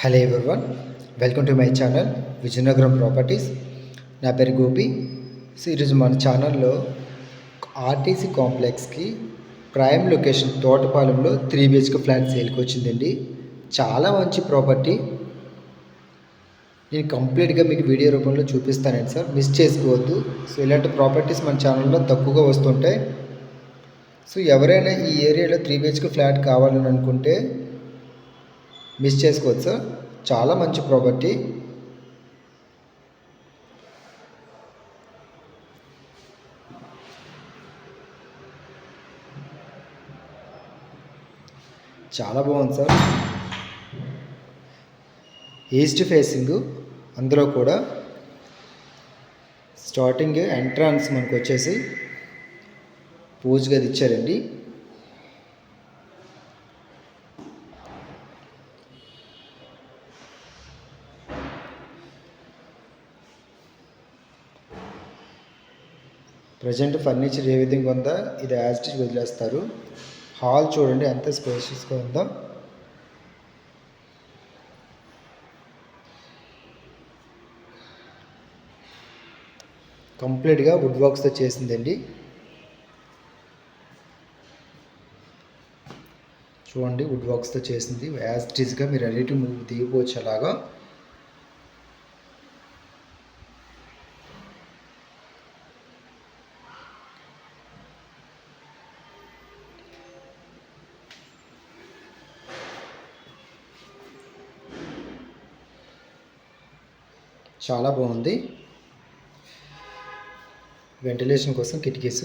Hello everyone welcome to my channel Vizianagaram properties నా పేరు Gopi. So ఈరోజు మన ఛానల్లో ఆర్టీసీ కాంప్లెక్స్కి ప్రైమ్ లొకేషన్ తోటపాలెంలో త్రీ బిహెచ్కే ఫ్లాట్ సేల్కి వచ్చిందండి. చాలా మంచి ప్రాపర్టీ నేను కంప్లీట్గా మీకు వీడియో రూపంలో చూపిస్తానండి సార్. మిస్ చేసుకోవద్దు. సో ఇలాంటి ప్రాపర్టీస్ మన ఛానల్లో తక్కువగా వస్తుంటాయి. సో ఎవరైనా ఈ ఏరియాలో త్రీ బిహెచ్కే ఫ్లాట్ కావాలని అనుకుంటే మిస్ చేసుకోవచ్చు. సార్ చాలా మంచి ప్రాపర్టీ. చాలా బాగుంది సార్. ఈస్ట్ ఫేసింగ్ అందులో కూడా స్టార్టింగ్ ఎంట్రన్స్ మనకు వచ్చేసి పూజ గది ఇచ్చారండి. ప్రజెంట్ ఫర్నిచర్ ఏ విధంగా ఉందో ఇది యాజ్టీజ్ వదిలేస్తారు. హాల్ చూడండి ఎంత స్పేషియస్గా ఉందో. కంప్లీట్గా వుడ్ వర్క్స్తో చేసిందండి. చూడండి వుడ్ వర్క్స్తో చేసింది. యాజ్ టీజ్గా మీరు రెడీ మూవ్ దిగిపోవచ్చు అలాగా. చాలా బాగుంది. వెంటిలేషన్ కోసం కిటికీస్.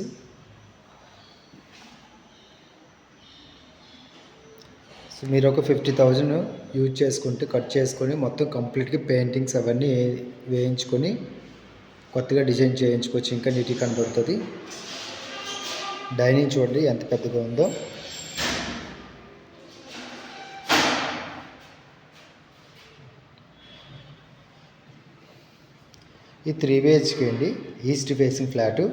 సో మీరు ఒక ఫిఫ్టీ థౌజండ్ యూజ్ చేసుకుంటే కట్ చేసుకొని మొత్తం కంప్లీట్గా పెయింటింగ్స్ అవన్నీ వేయించుకొని కొత్తగా డిజైన్ చేయించుకోవచ్చు. ఇంకా నీట్గా కనబడుతుంది. డైనింగ్ చూడండి ఎంత పెద్దగా ఉందో. ఈ త్రీ బిహెచ్కే అండి. East facing flat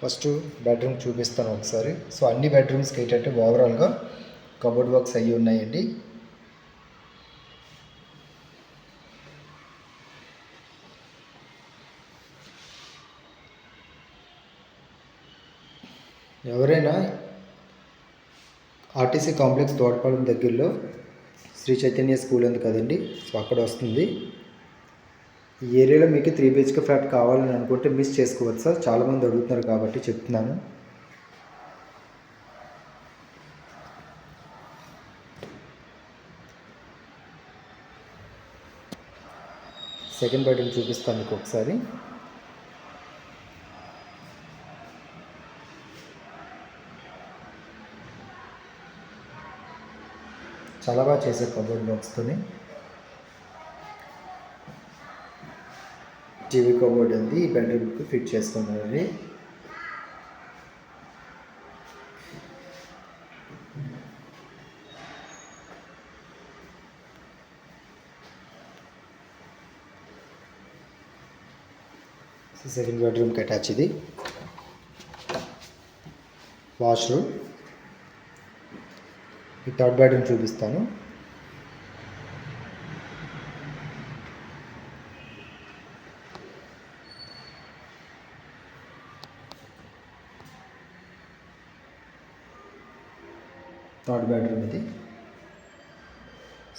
first bedroom చూపిస్తాను ఒకసారి. సో అన్ని బెడ్రూమ్స్కి ఏంటంటే ఓవరాల్గా కబోర్డ్ వర్క్స్ అయ్యి ఉన్నాయండి. ఎవరైనా ఆర్టీసీ కాంప్లెక్స్ తోటపాలెం దగ్గరలో శ్రీ చైతన్య స్కూల్ ఉంది కదండి. సో అక్కడ వస్తుంది. ఈ ఏరియాలో మీకు త్రీ బిహెచ్కే ఫ్లాట్ కావాలని అనుకుంటే మిస్ చేసుకోవచ్చు సార్. చాలామంది అడుగుతున్నారు కాబట్టి చెప్తున్నాను. సెకండ్ బెడ్రూమ్ చూపిస్తాను మీకు ఒకసారి. చాలా బాగా చేశారు కబోర్డ్ బాక్స్తోని టీవీ కబోర్డ్ ఉంది ఈ బెడ్రూమ్కి ఫిట్ చేసుకున్నారండి సెకండ్ బెడ్రూమ్కి అటాచ్ ఇది. వాష్రూమ్ ఈ థర్డ్ బెడ్రూమ్ చూపిస్తాను. థర్డ్ బెడ్రూమ్ ఇది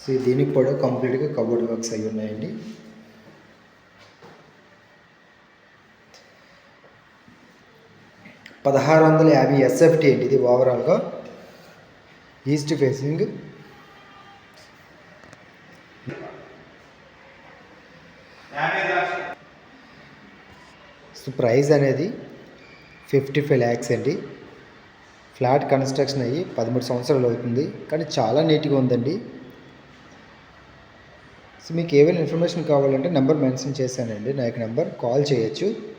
సో దీనికి కూడా కంప్లీట్గా కబోర్డ్ వర్క్స్ అయి ఉన్నాయండి. పదహారు వందల యాభై ఎస్ఎఫ్టీ అండి ఇది ఓవరాల్గా ఈస్ట్ ఫేసింగ్ సో ప్రైస్ అనేది ఫిఫ్టీ ఫైవ్ ల్యాక్స్ అండి. ఫ్లాట్ కన్స్ట్రక్షన్ అయ్యి పదమూడు సంవత్సరాలు అవుతుంది. కానీ చాలా నీట్గా ఉందండి. సో మీకు ఏమైనా ఇన్ఫర్మేషన్ కావాలంటే నెంబర్ మెన్షన్ చేశానండి. నా యొక్క నెంబర్ కాల్ చేయొచ్చు.